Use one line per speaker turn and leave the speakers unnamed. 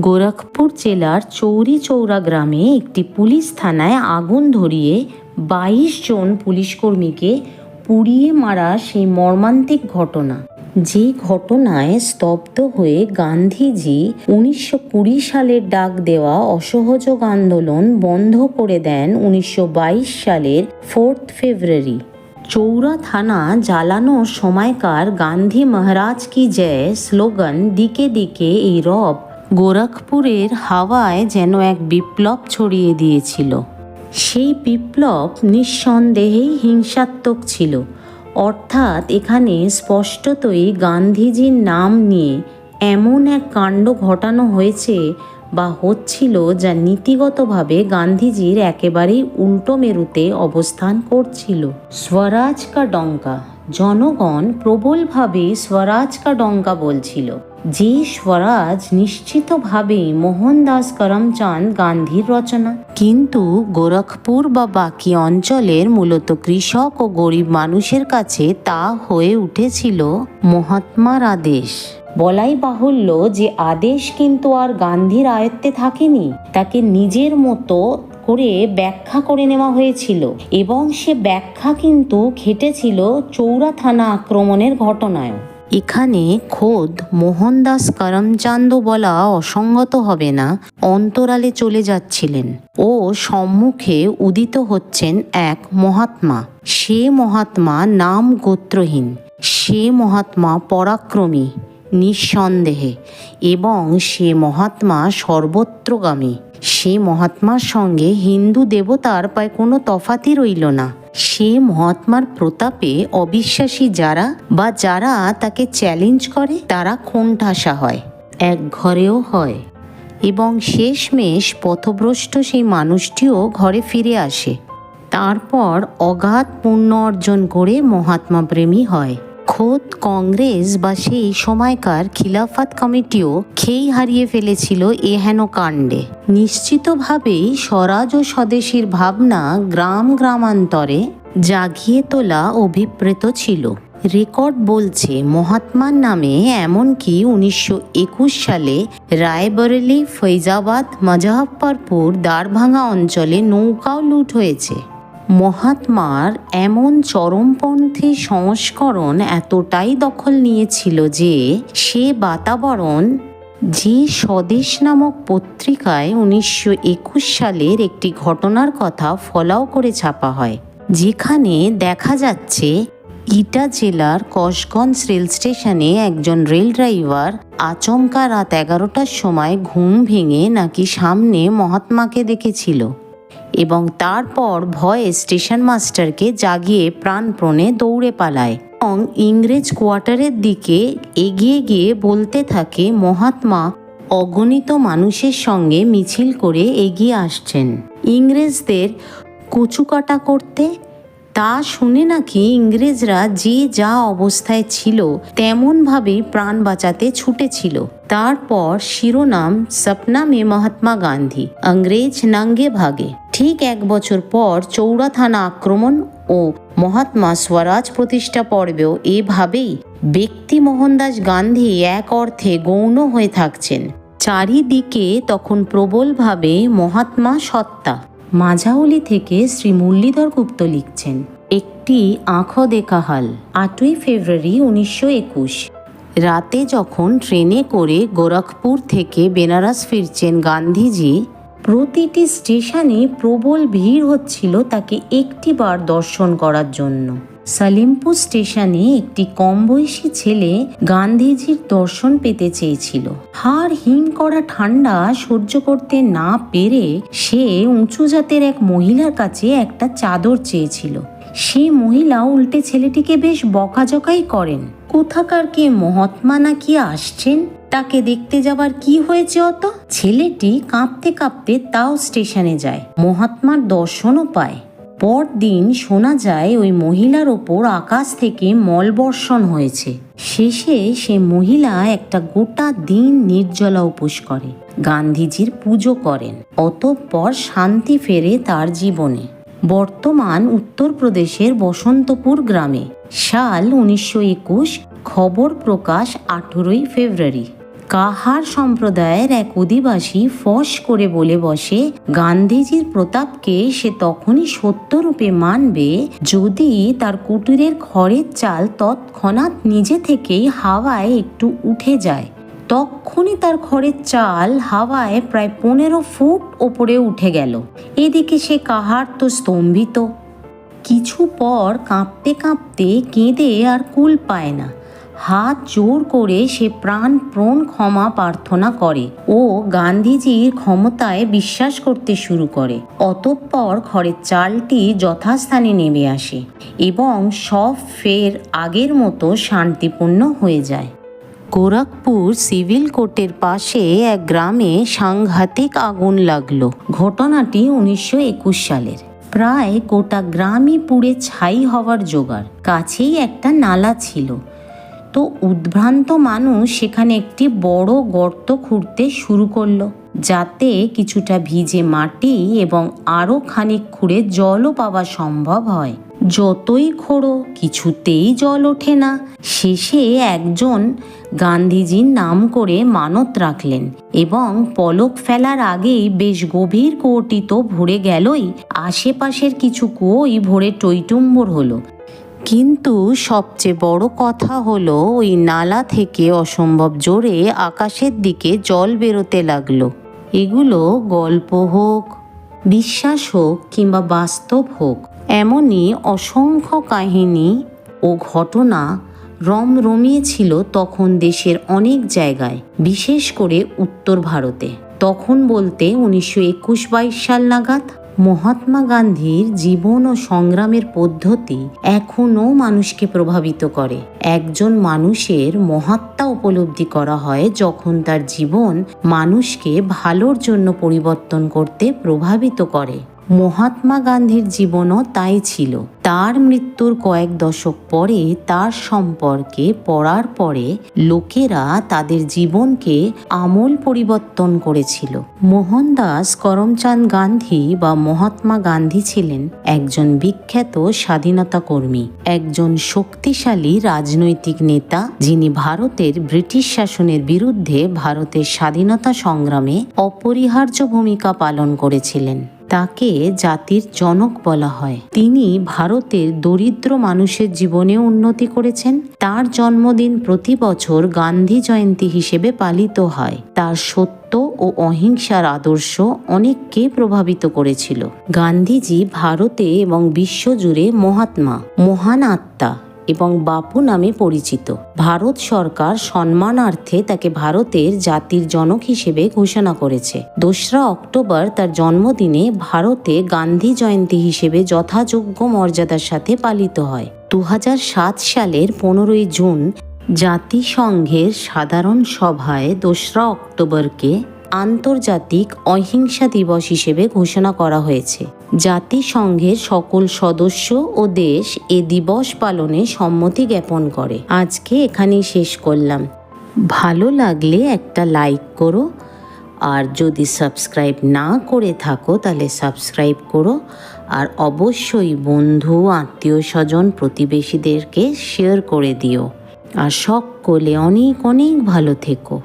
গোরখপুর জেলার চৌরি চৌরা গ্রামে একটি পুলিশ থানায় আগুন ধরিয়ে বাইশ জন পুলিশকর্মীকে পুড়িয়ে মারা সেই মর্মান্তিক ঘটনা। যে ঘটনায় স্তব্ধ হয়ে গান্ধীজি উনিশশো কুড়ি সালের ডাক দেওয়া অসহযোগ আন্দোলন বন্ধ করে দেন উনিশশো বাইশ সালের ফোর্থ ফেব্রুয়ারি। চৌরা থানা জ্বালানোর সময়কার গান্ধী মহারাজ কি জয় স্লোগান দিকে দিকে এই রব গোরখপুরের হাওয়ায় যেন এক বিপ্লব ছড়িয়ে দিয়েছিল। সেই বিপ্লব নিঃসন্দেহেই হিংসাত্মক ছিল। অর্থাৎ এখানে স্পষ্টতই গান্ধীজির নাম নিয়ে এমন এক কাণ্ড ঘটানো হয়েছে বা হচ্ছিল যা নীতিগতভাবে গান্ধীজির একেবারেই উল্টো মেরুতে অবস্থান করছিল। স্বরাজ কা ডঙ্কা, জনগণ প্রবলভাবে স্বরাজ কা ডঙ্কা বলছিল। যে স্বরাজ নিশ্চিতভাবেই মোহনদাস করমচাঁদ গান্ধীর রচনা। কিন্তু গোরখপুর বা বাকি অঞ্চলের মূলত কৃষক ও গরিব মানুষের কাছে তা হয়ে উঠেছিল মহাত্মার আদেশ। বলাই বাহুল্য যে আদেশ কিন্তু আর গান্ধীর আয়ত্তে থাকেনি, তাকে নিজের মতো করে ব্যাখ্যা করে নেওয়া হয়েছিল এবং সে ব্যাখ্যা কিন্তু খেটেছিল চৌরা থানা আক্রমণের ঘটনায়। এখানে খোদ মোহনদাস করমচান্দ বলা অসঙ্গত হবে না, অন্তরালে চলে যাচ্ছিলেন ও সম্মুখে উদিত হচ্ছেন এক মহাত্মা। সে মহাত্মা নাম গোত্রহীন, সে মহাত্মা পরাক্রমী, নিঃসন্দেহে এবং সে মহাত্মা সর্বত্রগামী। সে মহাত্মার সঙ্গে হিন্দু দেবতার প্রায় কোনো তফাতই রইল না। সে মহাত্মার প্রতাপে অবিশ্বাসী যারা বা যারা তাকে চ্যালেঞ্জ করে, তারা কোণঠাসা হয়, এক ঘরেও হয়। এবং শেষমেশ পথভ্রষ্ট সেই মানুষটিও ঘরে ফিরে আসে। তারপর অগাধ পুণ্য অর্জন করে মহাত্মা প্রেমী হয়। খোদ কংগ্রেস বা সেই সময়কার খিলাফাত কমিটিও খেই হারিয়ে ফেলেছিল এ হেন কাণ্ডে। নিশ্চিতভাবেই স্বরাজ ও স্বদেশীর ভাবনা গ্রাম গ্রামান্তরে জাগিয়ে তোলা অভিপ্রেত ছিল। রেকর্ড বলছে মহাত্মার নামে এমনকি উনিশশো একুশ সালে রায়বরেলি, ফৈজাবাদ মজাফরপুর দ্বারভাঙা অঞ্চলে নৌকাও লুট হয়েছে। মহাত্মার এমন চরমপন্থী সংস্করণ এতটাই দখল নিয়েছিল যে সে বাতাবরণ যে স্বদেশ নামক পত্রিকায় উনিশশো একুশ সালের একটি ঘটনার কথা ফলাও করে ছাপা হয়, যেখানে দেখা যাচ্ছে ইটা জেলার কসগঞ্জ রেল স্টেশনে একজন রেল ড্রাইভার আচমকা রাত এগারোটার সময় ঘুম ভেঙে নাকি সামনে মহাত্মাকে দেখেছিল। এবং তারপর ভয়ে স্টেশন মাস্টারকে জাগিয়ে প্রাণপ্রণে দৌড়ে পালায় এবং ইংরেজ কোয়ার্টারের দিকে এগিয়ে গিয়ে বলতে থাকে, মহাত্মা, অগণিত মানুষের সঙ্গে মিছিল করে এগিয়ে আসছেন। ইংরেজদের কচুকাটা করতে তা শুনে নাকি ইংরেজরা যে যা অবস্থায় ছিল তেমনভাবেই প্রাণ বাঁচাতে ছুটেছিল। তারপর শিরোনাম সপনা মে মহাত্মা গান্ধী, ইংরেজ নাঙ্গে ভাগে। ঠিক এক বছর পর চৌড়া থানা আক্রমণ ও মহাত্মা স্বরাজ প্রতিষ্ঠা পর্বেও এভাবেই ব্যক্তি মোহনদাস গান্ধী এক অর্থে গৌণ হয়ে থাকছেন। চারিদিকে তখন প্রবলভাবে মহাত্মা সত্তা। মাঝাউলি থেকে শ্রী মুরলীধর গুপ্ত লিখছেন। একটি আঁখো দেখা হাল, আটই ফেব্রুয়ারি উনিশশো একুশ। রাতে যখন ট্রেনে করে গোরখপুর থেকে বেনারস ফিরছেন গান্ধীজি, প্রতিটি স্টেশনে প্রবল ভিড় হচ্ছিল তাকে একটি বার দর্শন করার জন্য। সালিমপুর স্টেশনে একটি কম বয়সী ছেলে গান্ধীজির দর্শন পেতে চেয়েছিল। হাড় হিম করা ঠান্ডা সহ্য করতে না পেরে সে উঁচু জাতের এক মহিলার কাছে একটা চাদর চেয়েছিল। সেই মহিলা উল্টে ছেলেটিকে বেশ বকাঝকাই করেন। কোথাকার কে মহাত্মা নাকি আসছেন? তাকে দেখতে যাবার কি হয়েছে অত? ছেলেটি কাঁপতে কাঁপতে তাও স্টেশনে যায়। মহাত্মার দর্শনও পায়। পরদিন শোনা যায় ওই মহিলার ওপর আকাশ থেকে মলবর্ষণ হয়েছে। শেষে সে মহিলা একটা গোটা দিন নির্জলা উপোস করে, গান্ধীজির পুজো করেন, অতঃপর শান্তি ফেরে তার জীবনে। বর্তমান উত্তরপ্রদেশের বসন্তপুর গ্রামে, সাল উনিশশো একুশ, খবর প্রকাশ আঠেরোই ফেব্রুয়ারি। কাহার সম্প্রদায়ের এক অধিবাসী ফস করে বলে বসে, গান্ধীজির প্রতাপকে সে তখনই সত্যরূপে মানবে যদি তার কুটিরের খড়ের চাল তৎক্ষণাৎ নিজে থেকেই হাওয়ায় একটু উঠে যায়। তক্ষুনি তার খড়ের চাল হাওয়ায় প্রায় পনেরো ফুট ওপরে উঠে গেল। এদিকে সে কাহার তো স্তম্ভিত। কিছু পর কাঁপতে কাঁপতে কেঁদে আর কুল পায় না। হাত জোর করে সে প্রাণপ্রণ ক্ষমা প্রার্থনা করে ও গান্ধীজির ক্ষমতায় বিশ্বাস করতে শুরু করে। অতঃপর ঘরের চালটি যথাস্থানে নেমে আসে এবং সব ফের আগের মতো শান্তিপূর্ণ হয়ে যায়। গোরখপুর সিভিল কোর্টের পাশে এক গ্রামে সাংঘাতিক আগুন লাগল। ঘটনাটি উনিশশো একুশ সালের। প্রায় গোটা গ্রামই পুড়ে ছাই হওয়ার জোগাড়। কাছেই একটা নালা ছিল। উদ্ভ্রান্ত মানুষ সেখানে একটি বড় গর্ত খুঁড়তে শুরু করল, যাতে কিছুটা ভিজে মাটি এবং আরও খানিক খুঁড়ে জলও পাওয়া সম্ভব হয়। যতই খোঁড়ো, কিছুতেই জল ওঠে না। শেষে একজন গান্ধীজির নাম করে মানত রাখলেন এবং পলক ফেলার আগেই বেশ গভীর কুয়োটি তো ভরে গেলই, আশেপাশের কিছু কুয়োই ভরে টইটুম্বর হলো। কিন্তু সবচেয়ে বড় কথা হলো ওই নালা থেকে অসম্ভব জোরে আকাশের দিকে জল বেরোতে লাগল। এগুলো গল্প হোক, বিশ্বাস হোক কিংবা বাস্তব হোক, এমনই অসংখ্য কাহিনী ও ঘটনা রম রমিয়েছিল তখন দেশের অনেক জায়গায়, বিশেষ করে উত্তর ভারতে। তখন বলতে উনিশশো একুশ বাইশ সাল নাগাদ মহাত্মা গান্ধীর জীবন ও সংগ্রামের পদ্ধতি এখনও মানুষকে প্রভাবিত করে। একজন মানুষের মহাত্মা উপলব্ধি করা হয় যখন তার জীবন মানুষকে ভালোর জন্য পরিবর্তন করতে প্রভাবিত করে। মহাত্মা গান্ধীর জীবনও তাই ছিল। তার মৃত্যুর কয়েক দশক পরে তার সম্পর্কে পড়ার পরে লোকেরা তাদের জীবনকে আমূল পরিবর্তন করেছিল। মোহনদাস করমচাঁদ গান্ধী বা মহাত্মা গান্ধী ছিলেন একজন বিখ্যাত স্বাধীনতা কর্মী, একজন শক্তিশালী রাজনৈতিক নেতা যিনি ভারতের ব্রিটিশ শাসনের বিরুদ্ধে ভারতের স্বাধীনতা সংগ্রামে অপরিহার্য ভূমিকা পালন করেছিলেন। তাকে জাতির জনক বলা হয়। তিনি ভারতের দরিদ্র মানুষের জীবনে উন্নতি করেছেন। তার জন্মদিন প্রতি বছর গান্ধী জয়ন্তী হিসেবে পালিত হয়। তার সত্য ও অহিংসার আদর্শ অনেককে প্রভাবিত করেছিল। গান্ধীজি ভারতে এবং বিশ্বজুড়ে মহাত্মা, মহান আত্মা। এবং বাপু নামে পরিচিত। ভারত সরকার সম্মানার্থে তাকে ভারতের জাতির জনক হিসেবে ঘোষণা করেছে। দোসরা অক্টোবর তার জন্মদিনে ভারতে গান্ধী জয়ন্তী হিসেবে যথাযোগ্য মর্যাদার সাথে পালিত হয়। দু হাজার সাত সালের পনেরোই জুন জাতিসংঘের সাধারণ সভায় দোসরা অক্টোবরকে আন্তর্জাতিক অহিংসা দিবস হিসেবে ঘোষণা করা হয়েছে। জাতিসংঘের সকল সদস্য ও দেশ এ দিবস পালনে সম্মতি জ্ঞাপন করে। আজকে এখানেই শেষ করলাম। ভালো লাগলে একটা লাইক করো। আর যদি সাবস্ক্রাইব না করে থাকো, তাহলে সাবস্ক্রাইব করো। আর অবশ্যই বন্ধু, আত্মীয় স্বজন, প্রতিবেশীদেরকে শেয়ার করে দিও। আর সকলে অনেক অনেক ভালো থেকো।